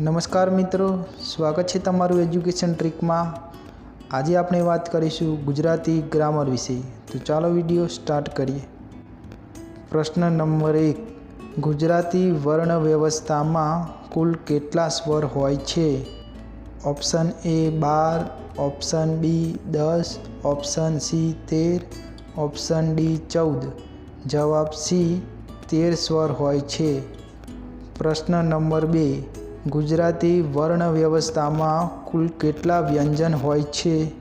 નમસ્કાર મિત્રો, સ્વાગત છે તમારું એજ્યુકેશન ટ્રીકમાં. આજે આપણે વાત કરીશું ગુજરાતી ગ્રામર વિશે. તો ચાલો વીડિયો સ્ટાર્ટ કરીએ. પ્રશ્ન નંબર એક. ગુજરાતી વર્ણ વ્યવસ્થામાં કુલ કેટલા સ્વર હોય છે? ઓપ્શન એ બાર, ઓપ્શન બી દસ, ઓપ્શન સી તેર, ઓપ્શન ડી ચૌદ. જવાબ સી તેર સ્વર હોય છે. પ્રશ્ન નંબર બે. ગુજરાતી વર્ણ વ્યવસ્થામાં કુલ કેટલા વ્યંજન હોય છે?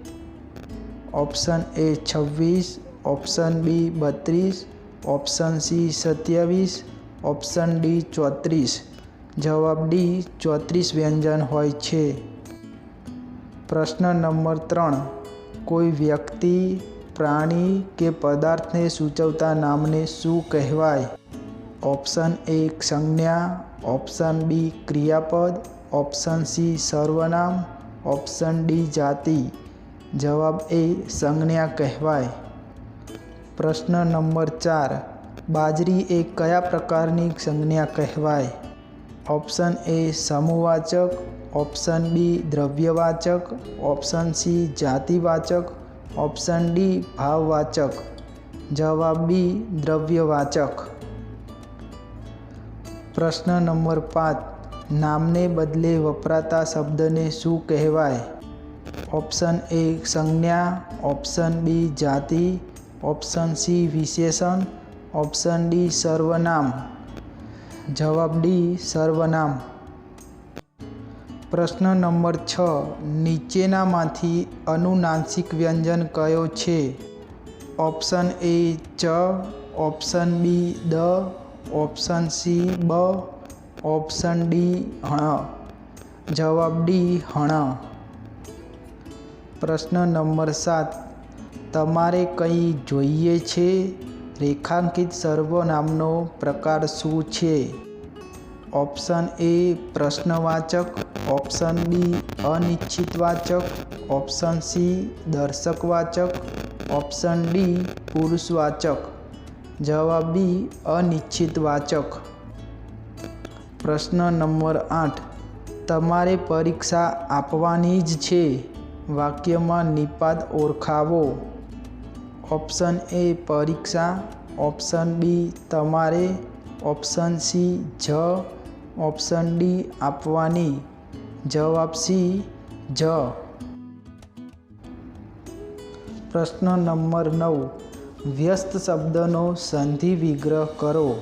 ઓપ્શન એ છવ્વીસ, ઓપ્શન બી બત્રીસ, ઓપ્શન સી સત્યાવીસ, ઓપ્શન ડી ચોત્રીસ. જવાબ ડી ચોત્રીસ વ્યંજન હોય છે. પ્રશ્ન નંબર ત્રણ. કોઈ વ્યક્તિ, પ્રાણી કે પદાર્થને સૂચવતા નામને શું કહેવાય? ઓપ્શન એ સંજ્ઞા ઓપ્શન બી ક્રિયાપદ ઓપ્શન સી સર્વનામ ઓપ્શન ડી જાતિ જવાબ એ સંજ્ઞા કહેવાય પ્રશ્ન નંબર ચાર બાજરી એ કયા પ્રકારની સંજ્ઞા કહેવાય ઓપ્શન એ સમૂહવાચક ઓપ્શન બી દ્રવ્યવાચક ઓપ્શન સી જાતિવાચક ઓપ્શન ડી ભાવવાચક જવાબ બી દ્રવ્યવાચક પ્રશ્ન નંબર પાંચ. નામને બદલે વપરાતા શબ્દને શું કહેવાય? ઓપ્શન એ સંજ્ઞા, ઓપ્શન બી જાતિ, ઓપ્શન સી વિશેષણ, ઓપ્શન ડી સર્વનામ. જવાબ ડી સર્વનામ. પ્રશ્ન નંબર છ. નીચેનામાંથી અનુનાસિક વ્યંજન કયો છે? ઓપ્શન એ ચ, ઓપ્શન બી દ ઓપ્શન સી, બ. ઓપ્શન ડી હણ જવાબ ડી, હણ. પ્રશ્ન નંબર સાત. તમારે કંઈ જોઈએ છે? રેખાંકિત સર્વનામનો પ્રકાર શું છે? ઓપ્શન એ, પ્રશ્નવાચક. ઓપ્શન બી, અનિશ્ચિતવાચક. ઓપ્શન સી, દર્શકવાચક. ઓપ્શન ડી, પુરુષવાચક. જવાબ બી અનિશ્ચિતવાચક પ્રશ્ન નંબર આઠ. તમારે પરીક્ષા આપવાની જ છે. વાક્યમાં નિપાત ઓળખાવો. ઓપ્શન એ પરીક્ષા. ઓપ્શન બી તમારે. ઓપ્શન સી જ. ઓપ્શન ડી આપવાની. જવાબ સી જ. પ્રશ્ન નંબર નવ. વ્યસ્ત શબ્દનો સંધિ વિગ્રહ કરો.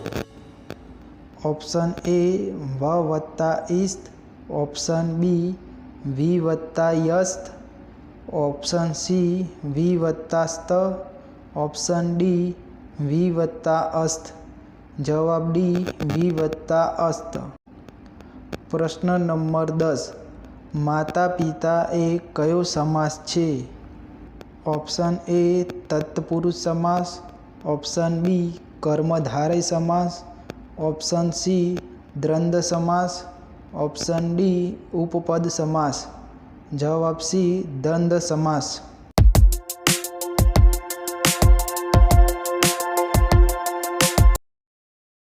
ઓપ્શન એ, વ વત્તા ઇસ્ત ઓપ્શન બી, વી વત્તા યસ્ત. ઓપ્શન સી, વી વત્તા સ્ત. ઓપ્શન ડી, વી વત્તા અસ્ત. જવાબ ડી, વી વત્તા અસ્ત. પ્રશ્ન નંબર દસ. માતા પિતા એ કયો સમાસ છે? ઓપ્શન એ તત્પુરુષ સમાસ ઓપ્શન બી કર્મધારય સમાસ ઓપ્શન સી દ્રંદ સમાસ ઓપ્શન ડી ઉપપદ સમાસ જવાબ સી દ્વંદ્વ સમાસ